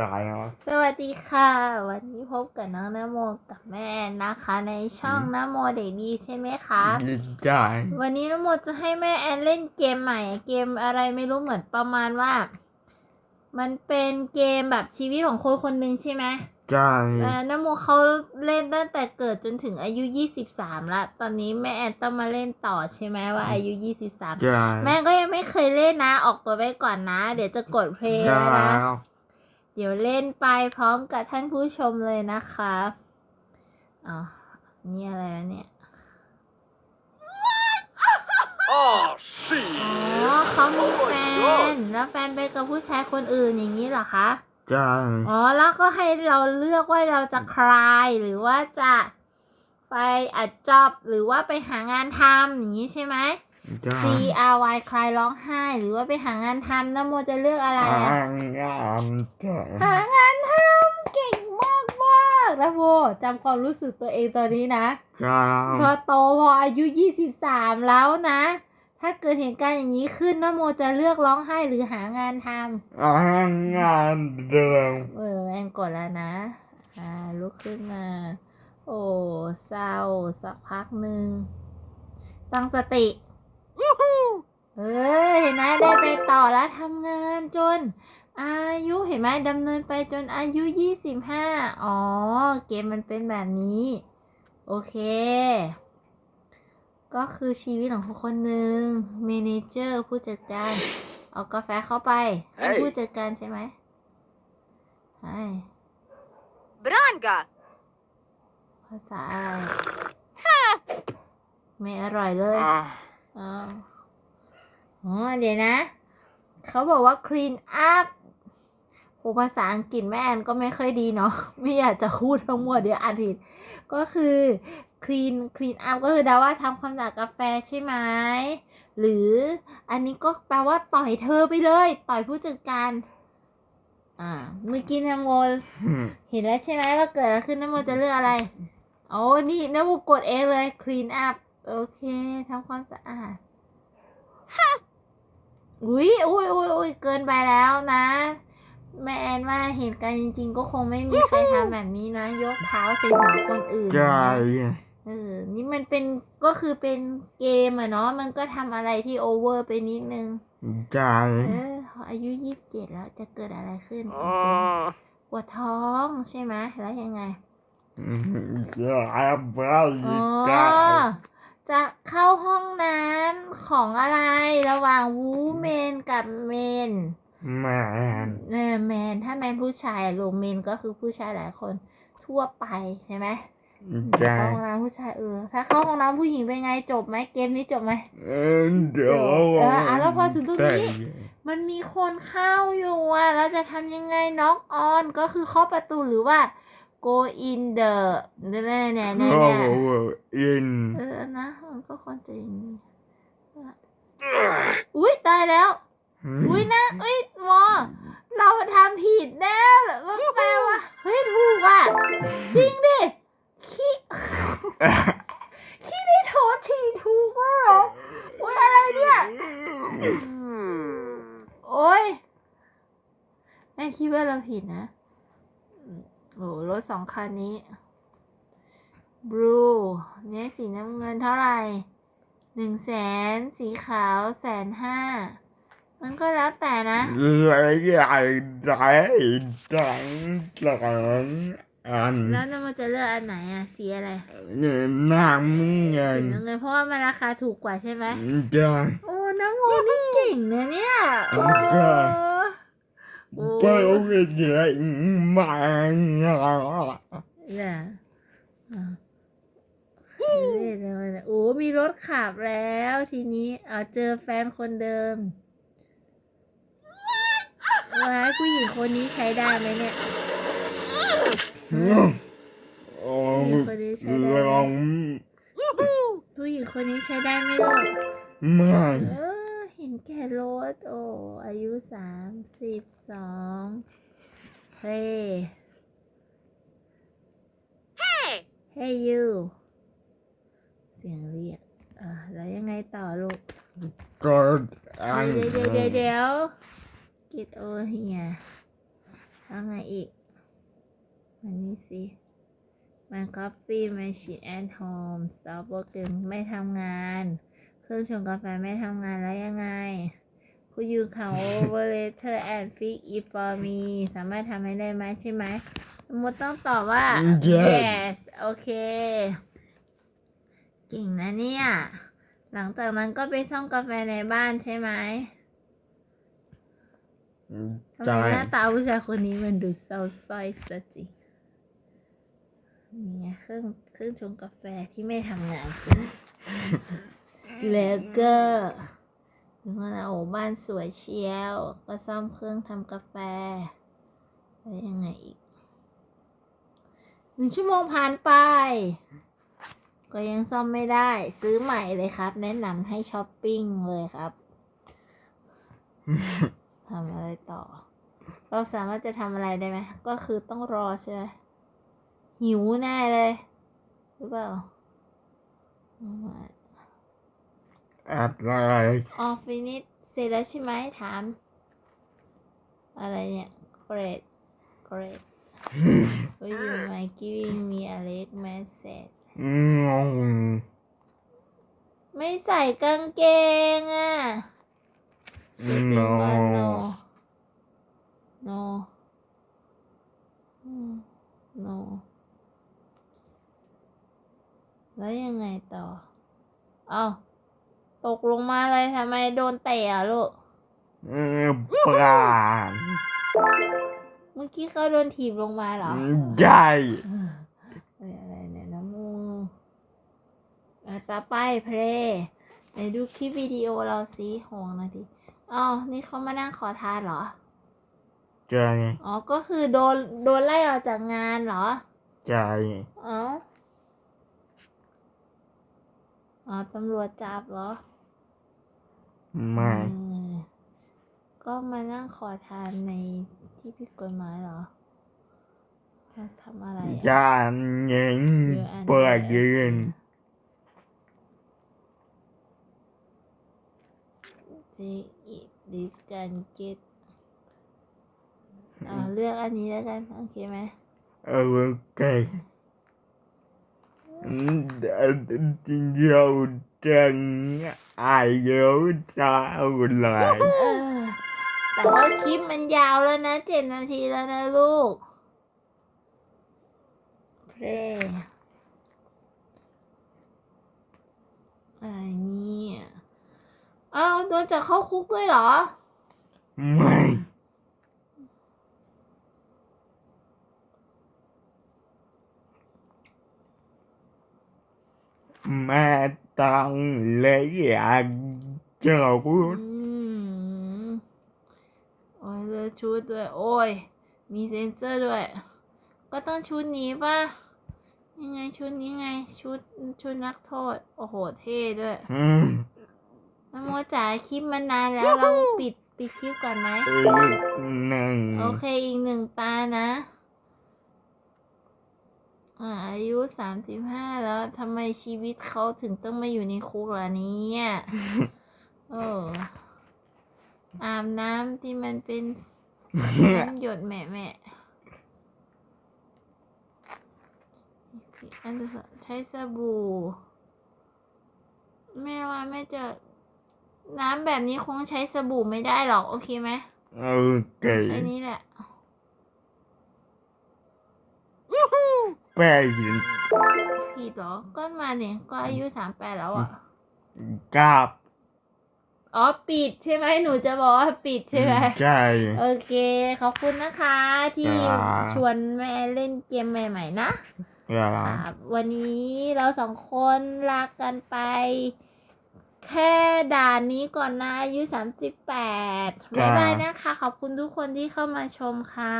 ตายแล้วสวัสดีค่ะ วันนี้พบกับน้องนโมกับแม่แอนนะคะ ในช่องนโมเด็กดีใช่ไหมคะใช่วันนี้นโมจะให้แม่แอนเล่นเกมใหม่ เกมอะไรไม่รู้เหมือนประมาณว่า มันเป็นเกมแบบชีวิตของคนคนหนึ่งใช่ไหมใช่เอ่อนโมเขาเล่นตั้งแต่เกิดจนถึงอายุ 23ละตอนนี้แม่แอนต้องมาเล่นต่อใช่ไหมว่าอายุ 23ใช่แม่ก็ยังไม่เคยเล่นนะ ออกตัวไว้ก่อนนะ เดี๋ยวจะกดเพลงใช่แล้วนะ เดี๋ยวเล่นไปพร้อมกับท่านผู้ชมเลยนะคะอ๋อนี่อะไรวะเนี่ย Oh อ๋ shit! อเขามีแฟน แล้วแฟนไปกับผู้ชายคนอื่นอย่างนี้เหรอคะใช่อ๋อ แล้วก็ให้เราเลือกว่าเราจะคลาย หรือว่าจะไปอัดจอบหรือว่าไปหางานทำอย่างนี้ใช่ไหมใช่ C R Y คลายร้องไห้ หรือว่าไปหางานทำน้ำโมจะเลือกอะไรอ่าอะงานใช่หางานทำเก่งมากมากๆนะโมจำความรู้สึกตัวเองตอนนี้นะใช่พอโตพออายุ23แล้วนะ ถ้าเกิดเหตุการณ์อย่างนี้ขึ้นนะโมจะเลือกร้องไห้หรือหางานทอ่างานเดิมำเออแอนกดแล้วนะอ่าลุกขึ้นมา โอ้เศร้าสักพักหนึ่งตั้งสติ เออเห็นไหมได้ไปต่อแล้วทำงานจน อายุเห็นไหมดำเนินไปจนอายุ25อ๋อ เกมมันเป็นแบบนี้ โอเค ก็คือชีวิตของคนหนึ่งเมเนเจอร์ผู้จัดการ เอากาแฟเข้าไป ให้เฮ้ยผู้จัดการใช่ไหมใช่ Branga! ภาษาอะไรไม่อร่อยเลย อ่าอ้าวอ๋อเดี๋ยวนะ เขาบอกว่า clean up โหภาษาอังกฤษแม่แอนก็ไม่ค่อยดีเนาะ ไม่อยากจะพูดทั้งหมดเดี๋ยวอ่านผิด ก็คือ clean clean up ก็คือดาว่าทำความสะอาดกาแฟใช่ไหม หรืออันนี้ก็แปลว่าต่อยเธอไปเลย ต่อยผู้จัดการ อ่าเมื่อกี้นโมเห็นแล้วใช่ไหมว่าเกิดอะไรขึ้นนโมจะเลือกอะไร โอ้นี่นโมกดเองเลย clean up โอเคทำความสะอาดอุ้ยอุ้ยอุ้ยอุ้ยเกินไปแล้วนะแม่แอนว่าเหตุการณ์จริง ๆ ก็คงไม่มีใครทำแบบนี้นะ ยกเท้าใส่หัวคนอื่นใช่นะเออ นี่มันเป็นก็คือเป็นเกมอะเนาะ มันก็ทำอะไรที่โอเวอร์ไปนิดนึงใช่เออพออายุยี่สิบเจ็ดแล้วจะเกิดอะไรขึ้น Oh. ปวดท้องใช่ไหมแล้วยังไงใช่ไปอ๋อใช่ จะเข้าห้องน้ำของอะไรระหว่างวูแมนกับเมนแมนเออแมนถ้าแมนผู้ชายลูกเมนก็คือผู้ชายหลายคนทั่วไปใช่ไหมใช่เข้าห้องน้ำผู้ชายเออถ้าเข้าห้องน้ำผู้หญิงเป็นไงจบไหมเกมนี้จบไหมเออเดี๋ยวเอออะแล้วพอถึงตรงนี้มันมีคนเข้าอยู่อะเราจะทำยังไงน็อกออนก็คือเคาะประตูหรือว่า go in the เนี่ยเนี่ยเนี่ยเนี่ยเข้าเนี่ยอินเออนะมันก็ควรจะอย่างนี้อุ้ยตายแล้ว อุ้ยนะเอ้ยหมอ เราทำผิดแน่เหรอว่าแปลว่าเฮ้ยถูกอะ จริงดิขี้ขี้นี่โถฉี่ถูกมากเหรออุ้ยอะไรเนี่ย โอ้ยแม่คิดว่าเราผิดนะอืมโอ้ร ถสองคันนี้บลูเนี่ยสีน้ำเงินเท่าไหร่หนึ่งแสนสีขาวแสนห้ามันก็แล้วแต่นะเลยใหญ่ได้จังจังอันแล้วน้ำมันจะเลือกอันไหนอะสีอะไรเนี่ยน้ำเงิสีนน้ำเงินเพราะว่ามันราคาถูกกว่าใช่ไหมใช่โอ้น้ำโมนี่เก่งนะเนี่ยโอ้ ใช่โอ้ไปเอาเงินใหญ่มาเนี่ยอะเฮ้ยเดี๋ยวนะโอ้มีรถขับแล้วทีนี้เอาเจอแฟนคนเดิมว้ายผู้หญิงคนนี้ใช้ได้ไหมเนี่ยโอ้ผู้หญิงคนนี้ใช้ได้ลไหมองผู้หญิงคนนี้ใช้ได้ไหมลูกไม่เออเห็น แก่รถโอ้อายุสามสิบสองเฮ้ Hey! เฮ้ you เสียงเรียกอ่าแล้วยังไงต่อลูกก็อันเดี๋ยวเดี๋ยวเดี๋ยวเดี๋ยว get over here แล้วไงอีกอันนี้สิ My coffee machine at home stop working ไม่ทำงาน เครื่องชงกาแฟไม่ทำงานแล้วยังไง Could you come over later and fix it for me สามารถทำให้ได้ไหมใช่ไหมสมมติต้องตอบว่า Yes yes โอเคเก่งนะเนี่ย หลังจากนั้นก็ไปซ่อมกาแฟในบ้านใช่ไหมทำใช่ไมหน้าตาผู้ชายคนนี้มันดูเศร้าสร้อยซะจริงนี่ไงเครื่องเครื่องชงกาแฟที่ไม่ทำงานใช่ไหม แล้วก็ถึงเวลาโอ้บ้านสวยเชียว ก็ซ่อมเครื่องทำกาแฟ แล้วยังไงอีกหนึ่งชั่วโมงผ่านไป ก็ยังซ่อมไม่ได้ ซื้อใหม่เลยครับ แนะนำให้ช้อปปิ้งเลยครับทำอะไรต่อ เราสามารถจะทำอะไรได้ไหม ก็คือต้องรอใช่ไหมหิวแน่เลย หรือเปล่า อะไรออฟฟินิชเสร็จแล้วใช่ไหมถาม อะไรเนี่ย great great Will you mind giving me a late message งงไม่ใส่กางเกงอะ She think No. ว่า no no อืม no แล้วยังไงต่อเอา ตกลงมาเลยทำไมโดนเตะอะลูก เออปลาเมื่อกี้เขาโดนถีบลงมาเหรอใช่เอ้ยอะไรเนี่ยน้ำมูอะต่อไปเพลงไหนดูคลิปวิดีโอเราสิหงนาทีอ๋อนี่เขามานั่งขอทานเหรอใช่อ๋อ ก็คือโดนโดนไล่ออกจากงานเหรอใช่อ๋อ อ๋อตำรวจจับเหรอ ไม่อืมก็มานั่งขอทานในที่ผิดกฎหมายเหรอทำอะไรอะจานเงิน You and เปิด I ยืน Take it this can get อ่าเลือกอันนี้แล้วกันโอเคไหมเออโอเคเดี๋ยว จังอายุเท่าไหร่เออแต่ว่าคลิปมันยาวแล้วนะเจ็ดนาทีแล้วนะลูกเพลงอะไรเนี่ยอ้าวโดนจับเข้าคุกด้วยเหรอ ไม่ แม่ต้องเลยอยากเจ้าพูดอืมโอ้ยเลือกชุดด้วย โอ้ย มีเซนเซอร์ด้วย ก็ต้องชุดนี้ป่ะ ยังไงชุดนี้ไง ชุดชุดนักโทษ โอ้โห เท่ด้วยอืมน้ำโมจ๋าคลิปมันนานแล้ว เราปิดปิดคลิปก่อนไหมอีกหนึ่ง โอเคอีกหนึ่งตานะ อ่าอายุสามสิบห้าแล้วทำไมชีวิตเขาถึงต้องมาอยู่ในคุกล่ะเนี่ยเอออาบน้ำที่มันเป็นน้ำหยดแม่แม่อันที่สองใช้สบู่ แม่ว่าแม่จะ น้ำแบบนี้คงใช้สบู่ไม่ได้หรอก โอเคไหมโอเคใช้นี้แหละ แป้ยินผิดเหรอก็มาเนี่ย ก็อายุสามแปดแล้วอะกับอ๋อ ปิดใช่ไหมหนูจะบอกว่าปิดใช่ไหมใช่ โอเค ขอบคุณนะคะ ที่จ้าชวนแม่เล่นเกมใหม่ ๆ นะอย่าครับ วันนี้เราสองคนลากันไป แค่ด่านนี้ก่อนนะอายุสามสิบแปดบ๊ายบายนะคะ ขอบคุณทุกคนที่เข้ามาชมค่ะ